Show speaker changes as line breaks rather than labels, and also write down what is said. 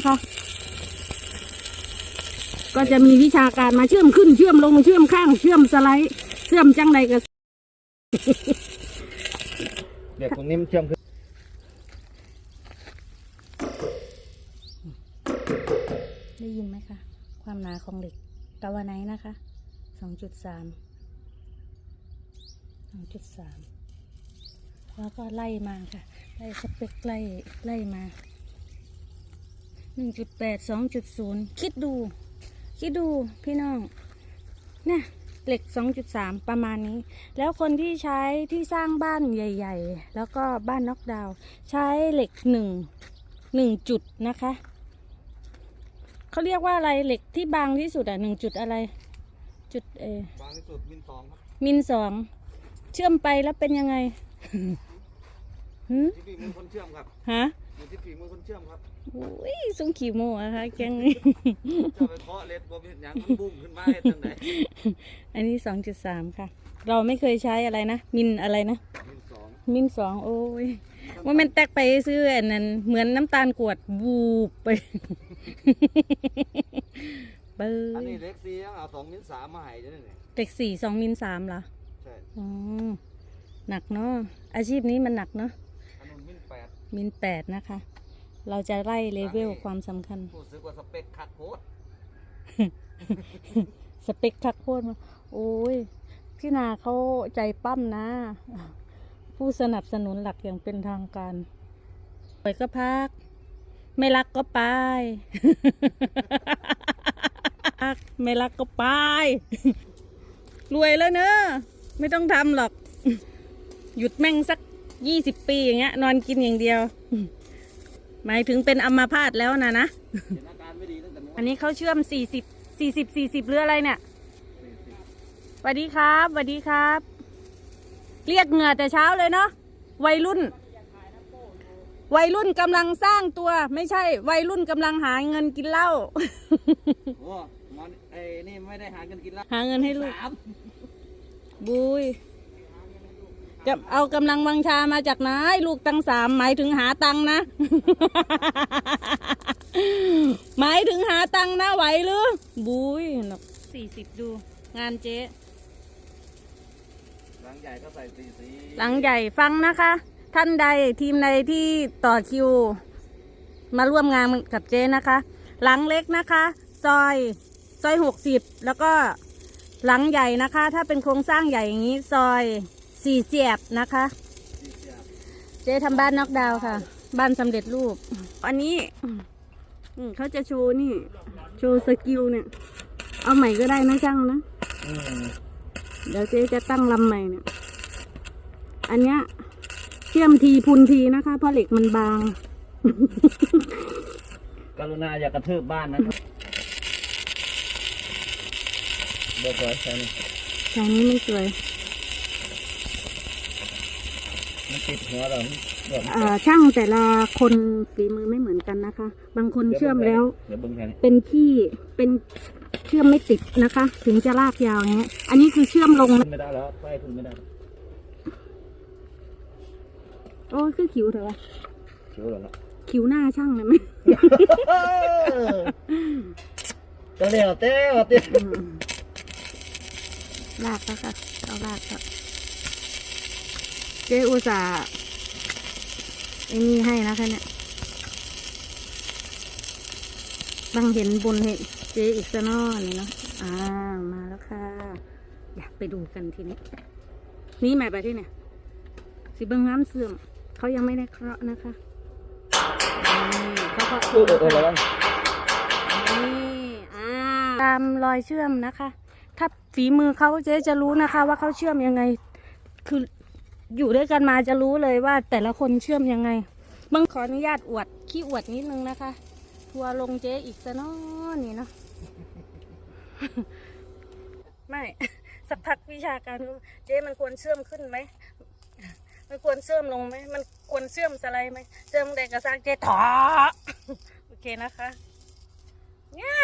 นะคะก็จะมีวิชาการมาเชื่อมขึ้นเชื่อมลงเชื่อมข้างเชื่อมสไลด์เชื่อมจังใดก็
เด็กตรงนี้มันเชื่อมขึ้น
ได้ยินไหมคะ ความหนาของเหล็กกาวาไนท์นะคะสองจุดสามสองจุดสามแล้วก็ไล่มาค่ะ ไล่สเปคไล่ไล่มา หนึ่งจุดแปดสองจุดศูนย์คิดดู คิดดูพี่น้องเนี่ยเหล็ก 2.3 ประมาณนี้ แล้วคนที่ใช้ที่สร้างบ้านใหญ่ ๆ แล้วก็บ้านน็อกดาวน์ใช้เหล็กหนึ่งหนึ่งจุดนะคะ เขาเรียกว่าอะไรเหล็กที่บางที่สุดอะหนึ่งจุดอะไร จุดเออบา
งที่สุดมินสองครับ
มินสองเชื่อมไปแล้วเป็นยังไงหืม
ที่ฝีมือคนเชื่อมครับ
ฮะ
อยู่ที่ฝีมือคนเชื่อมครับ
อุ้ยซุ้มขี่โมอะคะแกงนี้
จะไปเคาะเล็ดบ่เป็นหยังมันบุ้มขึ้นมาเฮ็ดจังได
อันนี้สองจุดสามค่ะ เราไม่เคยใช้อะไรนะ มินอะไรนะ
มินสอง
มินสองโอ้ยว่ามันแตกไปซื้ออันนั้น เหมือนน้ำตาลกรวดบูบไป เบอ
อัน
ร์
นี้เล็กซียังเอาสองมินสามมาให้จ้ะนี่
เด็กสี่สองมินสามเหรอ
ใช่
อ๋อหนักเนาะอาชีพนี้มันหนักเนาะ
อันนู้น มินแปด
มินแปดนะคะ เราจะไล่เลเวลความสำคัญ
รู้สึกว่าสเปคคักโคตร
สเปคทักโคตรมาโอ้ย พี่นาเขาใจปั้มนะ ผู้สนับสนุนหลักอย่างเป็นทางการไปก็พัก ไม่รักก็ไป พักไม่รักก็ไป รวยแล้วเนอะ ไม่ต้องทำหรอก หยุดแม่งสัก ยี่สิบปีอย่างเงี้ย นอนกินอย่างเดียว หมายถึงเป็นอัมาพาตแล้วนะนะ
เห็นอาการไม่ดีตั้งแต่เมื่อ
อั
วาน
นนี้เขาเชื่อมสี่สิบสี่สิบสี่สิบหรืออะไรเนี่ยสวัสดีครับสวัสดีครับ เรียกเหงื่อแต่เช้าเลยเนาะวัยรุ่น วัยรุ่นกำลังสร้างตัว ไม่ใช่ วัยรุ่นกำลังหาเงินกินเหล้า
โอ้หมอนไอ้นี่ไม่ได้หาเงินกินแล้ว
หาเงินให้ลูก
สาม
บุย จะเอากำลังวังชามาจากไหนลูกตั้งสามหมายถึงหาตังค์นะ หมายถึงหาตังค์นะไหวหรือบุยหนกสี่สิบดู งานเจ๊
หลังใหญ่ก็ใส่สีสี
หลังใหญ่ฟังนะคะ ท่านใดทีมใดที่ต่อคิว มาร่วมงานกับเจ๊นะคะ หลังเล็กนะคะ ซอยซอยหกสิบแล้วก็หลังใหญ่นะคะ ถ้าเป็นโครงสร้างใหญ่อย่างนี้ซอย สี่เสียบนะคะ
สีเสียบ
เจ๊ทำบ้านน็อกดาวน์ค่ะ บ้านสำเร็จรูป อันนี้อืมเขาจะโชว์นี่ โชว์สกิลเนี่ย เอาใหม่ก็ได้นะช่างนะ
อืม
เดี๋ยวเจ๊จะตั้งลำใหม่เนี่ย อันเนี้ยเชื่อมทีพุนทีนะคะ เพราะเหล็กมันบาง
กรุณาอย่ากระทืบบ้านนะครับเบิกไว้ใช่ไหม
ทางนี้ไม่สวย
มันติดหัวเราเดี๋ยว
อ่าช่างแต่ละคนฝีมือไม่เหมือนกันนะคะ บางคนเชื่อมแล้ว
เดี๋ยวเบิ้งแค่นี้
เป็นที่เป็นเชื่อมไม่ติดนะคะ ถึงจะลากยาวอย่างเงี้ยอันนี้คือเชื่อมลง
ขึ้นไม่ได้แล้วไปขึ้นไม่ได้แล้ว
โอ้ยคือคิวเถอะวะ
เขียวแล้วล่ะ
คิวหน้าช่างเลยไหม
ก็เร็วเต้วเต้
อืมลากแล้วค่ะเอาลากแล้ว เจ๊อุตส่าห์ไอ้นี่ให้นะคะเนี่ยบังเห็นบนเห็นเจ๊อีกซะหนอนี่เนาะอ่ามาแล้วค่ะ อยากไปดูกันทีนี้ นี่หมายไปที่เนี่ย สิเบิ้งน้ำเสื่อม เขายังไม่ได้เคราะห์นะคะนี่เขาก็
เออเออระวัง
นี่อ่าตามรอยเชื่อมนะคะ ถ้าฝีมือเขาเจ๊จะรู้นะคะ ว่าเขาเชื่อมยังไง คือ อยู่ด้วยกันมาจะรู้เลยว่าแต่ละคนเชื่อมยังไงบังขออนุญาตอวดขี้อวดนิดนึงนะคะ ทัวร์ลงเจ๊อีกซะเนอนี่เนาะไม่สักพักวิชาการเจ๊มันควรเชื่อมขึ้นไหมมันควรเชื่อมลงไหมมันควรเชื่อมสไลด์ไหมเชื่อมเด็กระซักเจ๊ถอโอเคนะคะเนี่ย